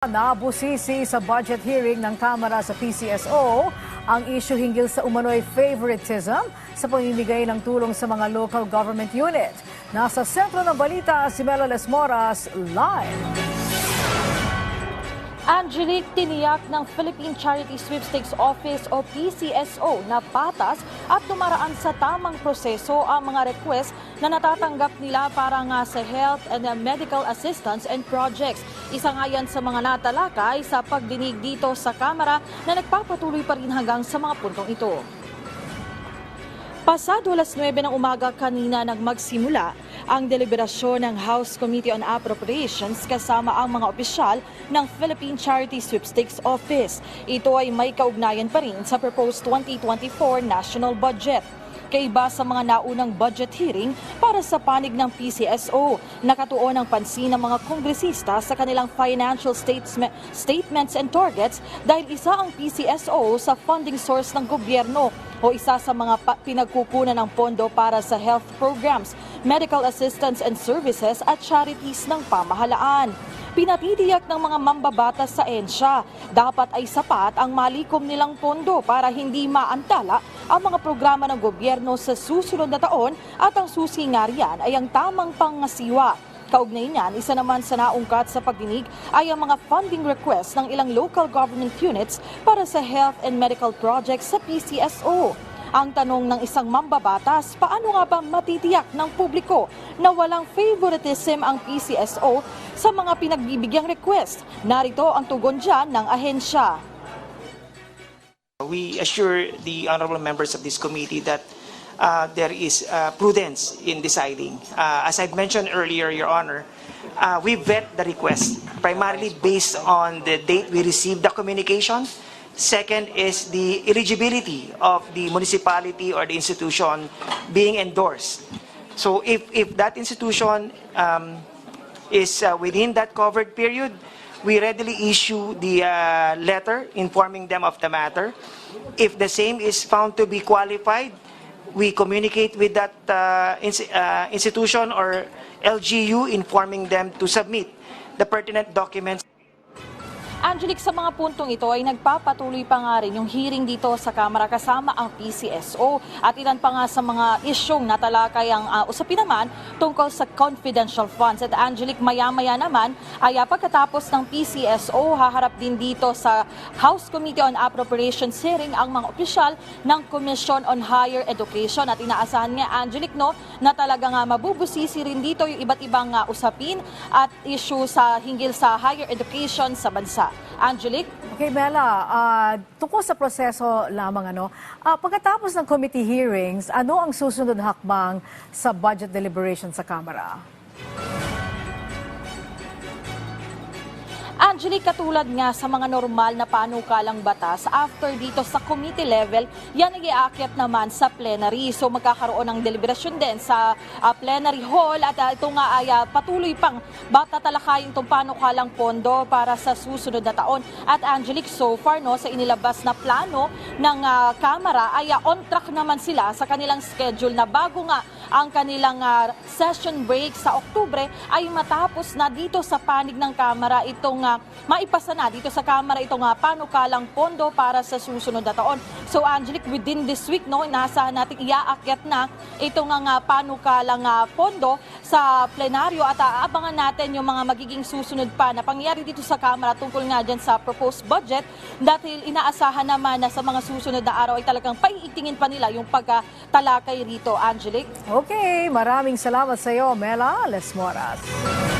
Nabusisi sa budget hearing ng Kamara sa PCSO ang issue hinggil sa umano'y favoritism sa pamimigay ng tulong sa mga local government unit. Nasa sentro ng balita si Mela Lesmoras live. Angelique tiniyak ng Philippine Charity Sweepstakes Office o PCSO na patas at tumaraan sa tamang proseso ang mga request na natatanggap nila para nga sa health and medical assistance and projects. Isa nga yan sa mga natalakay sa pagdinig dito sa Kamara na nagpapatuloy pa rin hanggang sa mga puntong ito. Pasado alas 9 ng umaga kanina nang magsimula ang deliberasyon ng House Committee on Appropriations kasama ang mga opisyal ng Philippine Charity Sweepstakes Office. Ito ay may kaugnayan pa rin sa proposed 2024 national budget. Kaiba sa mga naunang budget hearing para sa panig ng PCSO, nakatuon ang pansin ng mga kongresista sa kanilang financial statement, statements and targets dahil isa ang PCSO sa funding source ng gobyerno o isa sa mga pinagkukunan ng pondo para sa health programs, medical assistance and services at charities ng pamahalaan. Pinatitiyak ng mga mambabatas sa ENSYA, dapat ay sapat ang malikom nilang pondo para hindi maantala ang mga programa ng gobyerno sa susunod na taon at ang susi nga riyan ay ang tamang pangasiwa. Kaugnay niyan, isa naman sa naungkat sa pagdinig ay ang mga funding request ng ilang local government units para sa health and medical projects sa PCSO. Ang tanong ng isang mambabatas, paano nga ba matitiyak ng publiko na walang favoritism ang PCSO sa mga pinagbibigyang request? Narito ang tugon dyan ng ahensya. We assure the honorable members of this committee that uh, there is uh, prudence in deciding. Uh, As I've mentioned earlier, Your Honor, uh, we vet the request primarily based on the date we received the communication. Second is the eligibility of the municipality or the institution being endorsed. So if, if that institution um, is uh, within that covered period, we readily issue the uh, letter informing them of the matter. If the same is found to be qualified, we communicate with that uh, ins- uh, institution or LGU informing them to submit the pertinent documents. Angelic, sa mga puntong ito ay nagpapatuloy pa nga rin yung hearing dito sa Kamara kasama ang PCSO at ilan pa nga sa mga isyong natalakay ang uh, usapin naman tungkol sa confidential funds. At Angelic, maya-maya naman ay uh, pagkatapos ng PCSO, haharap din dito sa House Committee on Appropriations hearing ang mga opisyal ng Commission on Higher Education. At inaasahan nga, Angelic, no, na talaga nga mabubusisi rin dito yung iba't ibang uh, usapin at issue sa hinggil sa higher education sa bansa. Angelic? Okay, Mela, ah, tungkol sa proseso lamang, ano, ah, pagkatapos ng committee hearings, ano ang susunod hakbang sa budget deliberation sa Kamara? Angelic, katulad nga sa mga normal na panukalang batas, after dito sa committee level, yan ay iaakit naman sa plenary. So magkakaroon ng deliberasyon din sa ah, plenary hall at ah, ito nga ay ah, patuloy pang batatalakayin itong panukalang pondo para sa susunod na taon. At Angelic, so far no, sa inilabas na plano ng ah, Kamara ay ah, on track naman sila sa kanilang schedule na bago nga ang kanilang ah, session break sa Oktubre ay matapos na dito sa panig ng Kamara itong ah, maipasa na dito sa Kamara itong uh, panukalang pondo para sa susunod na taon. So Angelic, within this week, no, nasa natin iaakyat na itong nga panukalang ah, pondo sa plenaryo at ah, abangan natin yung mga magiging susunod pa na pangyayari dito sa Kamara tungkol nga dyan sa proposed budget dahil inaasahan naman na sa mga susunod na araw ay talagang paiitingin pa nila yung pagkatalakay rito, Angelic. Okay, maraming salamat sa iyo, Mela Lesmoras.